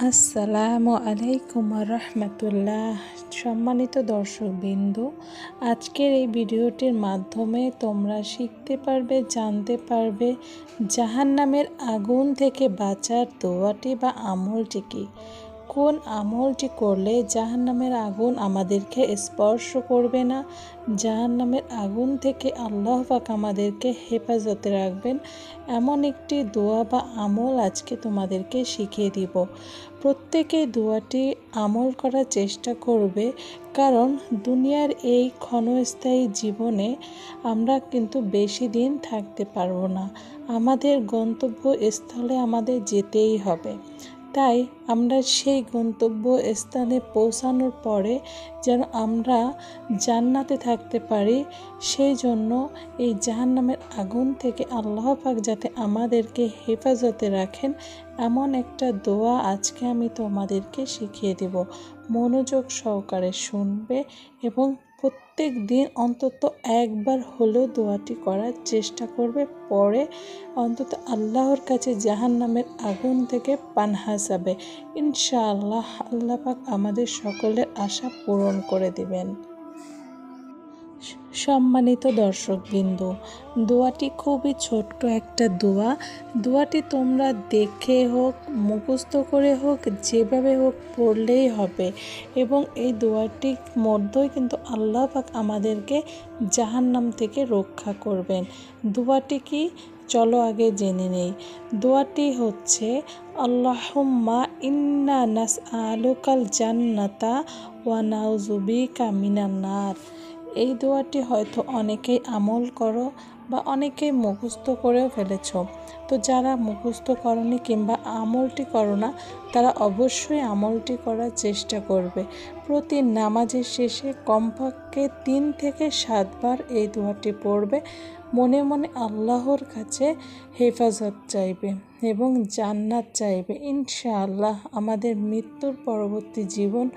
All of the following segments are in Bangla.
আসসালামু আলাইকুম রহমতুল্লাহ সম্মানিত দর্শক বিন্দু আজকের এই ভিডিওটির মাধ্যমে তোমরা শিখতে পারবে, জানতে পারবে জাহান্নামের আগুন থেকে বাঁচার দোয়াটি বা আমলটি কী। কোন আমলটি করলে জাহান্নামের আগুন আমাদেরকে স্পর্শ করবে না, জাহান্নামের আগুন থেকে আল্লাহ পাক আমাদেরকে হেফাজতে রাখবেন। এমন একটি দোয়া বা আমল আজকে তোমাদেরকে শিখিয়ে দিব। প্রত্যেকে দোয়াটি আমল করার চেষ্টা করবে, কারণ দুনিয়ার এই ক্ষণস্থায়ী জীবনে আমরা কিন্তু বেশি দিন থাকতে পারব না। আমাদের গন্তব্য স্থলে আমাদের যেতেই হবে। তাই আমরা সেই গন্তব্য স্থানে পৌঁছানোর পরে যেন আমরা জান্নাতে থাকতে পারি, সেই জন্য এই জাহান্নামের আগুন থেকে আল্লাহ পাক যাতে আমাদেরকে হেফাজতে রাখেন, এমন একটা দোয়া আজকে আমি তোমাদেরকে শিখিয়ে দেব। মনোযোগ সহকারে শুনবে এবং প্রত্যেক দিন অন্তত একবার হলেও দোয়াটি করার চেষ্টা করবে। পরে অন্তত আল্লাহর কাছে জাহান নামের আগুন থেকে পানহা যাবে। ইনশাআল্লাহ আল্লাহ পাক আমাদের সকলের আশা পূরণ করে দিবেন। সম্মানিত দর্শকবৃন্দ, দোয়াটি খুবই ছোট্ট একটা দোয়া। দোয়াটি তোমরা দেখে হোক, মুখস্থ করে হোক, যেভাবে হোক পড়লেই হবে। এবং এই দোয়াটির মধ্যেই কিন্তু আল্লাহ পাক আমাদেরকে জাহান্নাম থেকে রক্ষা করবেন। দোয়াটি কি? চলো আগে জেনে নেই। দোয়াটি হচ্ছে, আল্লাহম্মা ইন্না নাস আলুকাল জান্নাতা ওয়ানাউজুবিকা মিনান্নার এই দোয়াটি হয়তো অনেকেই আমল করো বা অনেকেই মুখস্থ করেও ফেলেছ। তো যারা মুখস্থ করনি কিংবা আমলটি করো না, তারা অবশ্যই আমলটি করার চেষ্টা করবে। প্রতি নামাজের শেষে কমপক্ষে তিন থেকে সাতবার এই দোয়াটি পড়বে। মনে মনে আল্লাহর কাছে হেফাজত চাইবে এবং জান্নাত চাইবে। ইনশাআল্লাহ আমাদের মৃত্যুর পরবর্তী জীবন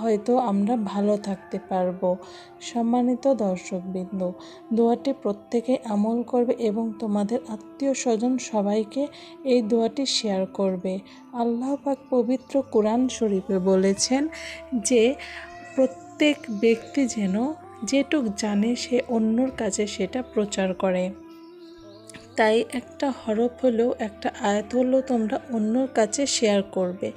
হয়তো আমরা ভালো থাকতে পারব। সম্মানিত দর্শকবৃন্দ, দোয়াটি প্রত্যেকে আমল করবে এবং তোমাদের আত্মীয় স্বজন সবাইকে এই দোয়াটি শেয়ার করবে। আল্লাহ পাক পবিত্র কোরআন শরীফে বলেছেন যে, প্রত্যেক ব্যক্তি যেন যেটুক জানে সে অন্যর কাছে সেটা প্রচার করে। তাই একটা হরফ হলেও একটা আয়াত হলেও তোমরা অন্যর কাছে শেয়ার করবে।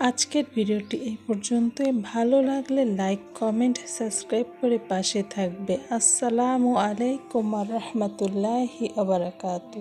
আজকের ভিডিওটি এই পর্যন্তই। ভালো লাগলে লাইক, কমেন্ট, সাবস্ক্রাইব করে পাশে থাকবে। আসসালামু আলাইকুম রহমতুল্লাহি আবরাকাতু